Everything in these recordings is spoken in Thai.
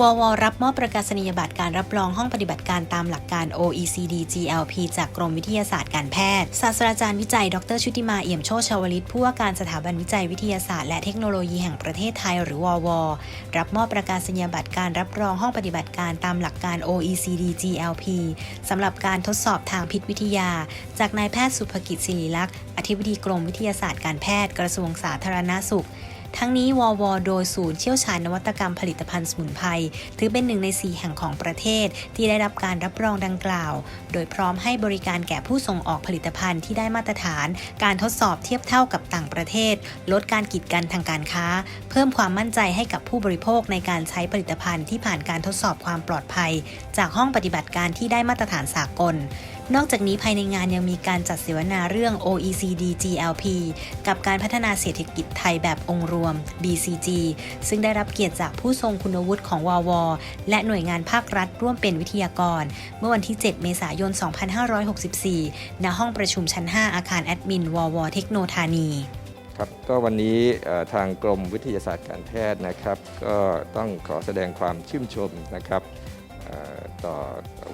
ววรับมอบประกาศนียบัตรการรับรองห้องปฏิบัติการตามหลักการ OECD GLP จากกรมวิทยาศาสตร์การแพทย์ ศาสตราจารย์วิจัย ดรชุติมาเอี่ยมโชติชาวลิต ผู้ว่าการสถาบันวิจัยวิทยาศาสตร์และเทคโนโลยีแห่งประเทศไทยหรือววรับมอบประกาศนียบัตรการรับรองห้องปฏิบัติการตามหลักการ OECD GLP สำหรับการทดสอบทางพิษวิทยา จากนายแพทย์สุภกิจศิริลักษณ์อธิบดีกรมวิทยาศาสตร์การแพทย์กระทรวงสาธารณสุข ทั้งนี้ววโดยศูนย์เชี่ยวชาญนวัตกรรมผลิตภัณฑ์สมุนไพรถือเป็นหนึ่งใน 4 แห่งของประเทศที่ได้รับการรับรองดังกล่าว โดยพร้อมให้บริการแก่ผู้ส่งออกผลิตภัณฑ์ที่ได้มาตรฐาน การทดสอบเทียบเท่ากับต่างประเทศ ลดการกีดกันทางการค้า เพิ่มความมั่นใจให้กับผู้บริโภคในการใช้ผลิตภัณฑ์ที่ผ่านการทดสอบความปลอดภัย จากห้องปฏิบัติการที่ได้มาตรฐานสากลนอกจากนี้ภายในงานยังมีการจัดเสวนาเรื่อง OECD GLP กับการพัฒนาเศรษฐกิจไทยแบบองค์รวม BCG ซึ่งได้รับเกียรติจากผู้ทรงคุณวุฒิของวว และหน่วยงานภาครัฐร่วมเป็นวิทยากร เมื่อวันที่ 7 เมษายน 2564 ณ ห้องประชุมชั้น 5 อาคารแอดมิน วว เทคโนธานีครับก็วันนี้ทางกรมวิทยาศาสตร์การแพทย์นะครับ ก็ต้องขอแสดงความชื่นชมนะครับ ต่อ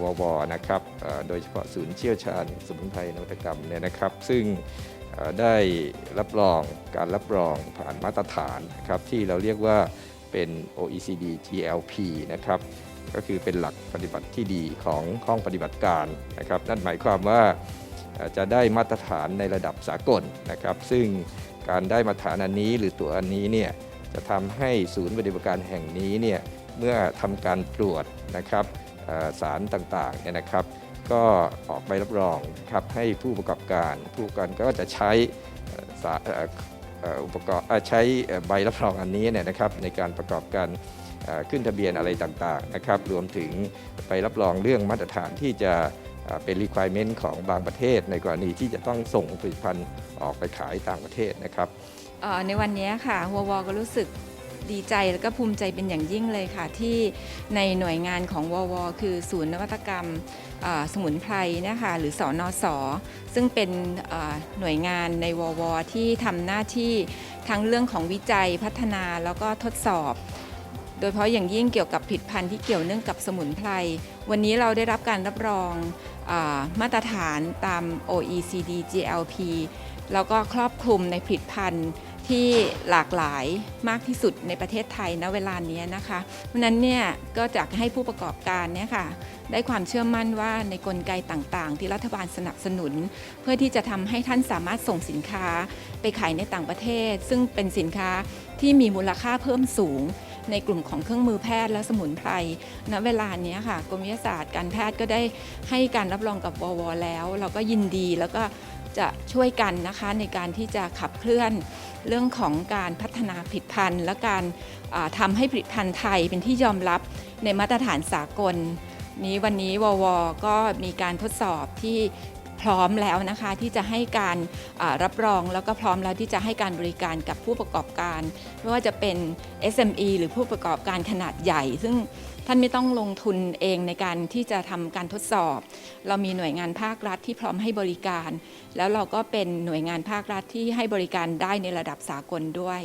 ววนะครับโดยเฉพาะศูนย์เชี่ยวชาญสมุนไพรนวัตกรรมเนี่ยนะครับ ซึ่งได้รับรองการรับรองผ่านมาตรฐานนะครับที่เราเรียกว่าเป็น OECD GLP นะครับก็คือเป็นหลักปฏิบัติที่ดีของห้องปฏิบัติการนะครับนั่นหมายความว่าจะได้มาตรฐานในระดับสากลนะครับ ซึ่งการได้มาตรฐานอันนี้หรือตัวอันนี้เนี่ยจะทำให้ศูนย์ปฏิบัติการแห่งนี้เนี่ยเมื่อทำการตรวจนะครับ สารต่างๆเนี่ยนะครับ ก็ออกใบรับรองครับให้ผู้ประกอบการ ผู้ประกอบการก็จะใช้อุปกรณ์ใช้ใบรับรองอันนี้เนี่ยนะครับในการประกอบการขึ้นทะเบียนอะไรต่างๆนะครับ รวมถึงไปรับรองเรื่องมาตรฐานที่จะเป็น requirement ของบางประเทศ ในกรณีที่จะต้องส่งผลิตภัณฑ์ออกไปขายต่างประเทศนะครับในวันนี้ค่ะหัววอก็รู้สึก ดีใจแล้วก็ภูมิใจเป็นอย่างยิ่งเลยค่ะ ที่ในหน่วยงานของวว คือศูนย์นวัตกรรมสมุนไพรนะคะหรือสอนอสซึ่งเป็นหน่วยงานในวว ที่ทำหน้าที่ทั้งเรื่องของวิจัยพัฒนาแล้วก็ทดสอบ โดยเฉพาะอย่างยิ่งเกี่ยวกับผลิตภัณฑ์ที่เกี่ยวเนื่องกับสมุนไพร วันนี้เราได้รับการรับรองอมาตรฐานตาม OECD GLP แล้วก็ครอบคลุมในผลิตภัณฑ์ ที่หลากหลายมากที่สุดในประเทศไทยณเวลานี้นะคะเพราะนั้นเนี่ยก็จะให้ผู้ประกอบการเนี่ยค่ะได้ความเชื่อมั่นว่าในกลไกต่างๆ ที่รัฐบาลสนับสนุน เพื่อที่จะทำให้ท่านสามารถส่งสินค้าไปขายในต่างประเทศ ซึ่งเป็นสินค้าที่มีมูลค่าเพิ่มสูง ในกลุ่มของเครื่องมือแพทย์และสมุนไพรณเวลานี้ค่ะกรมวิทยาศาสตร์การแพทย์ก็ได้ให้การรับรองกับววแล้ว เราก็ยินดีแล้วก็ จะช่วยกันนะคะในการที่จะขับเคลื่อนเรื่องของการพัฒนาผลิตภัณฑ์ และการอ่าทำให้ผลิตภัณฑ์ไทยเป็นที่ยอมรับในมาตรฐานสากล นี้วันนี้ววก็มีการทดสอบที่ พร้อมแล้วนะคะที่จะให้การรับรองแล้วก็พร้อมแล้วที่จะให้การบริการกับผู้ประกอบการ ไม่ว่าจะเป็น SME หรือผู้ประกอบการขนาดใหญ่ ซึ่งท่านไม่ต้องลงทุนเองในการที่จะทำการทดสอบ เรามีหน่วยงานภาครัฐที่พร้อมให้บริการ แล้วเราก็เป็นหน่วยงานภาครัฐที่ให้บริการได้ในระดับสากลด้วย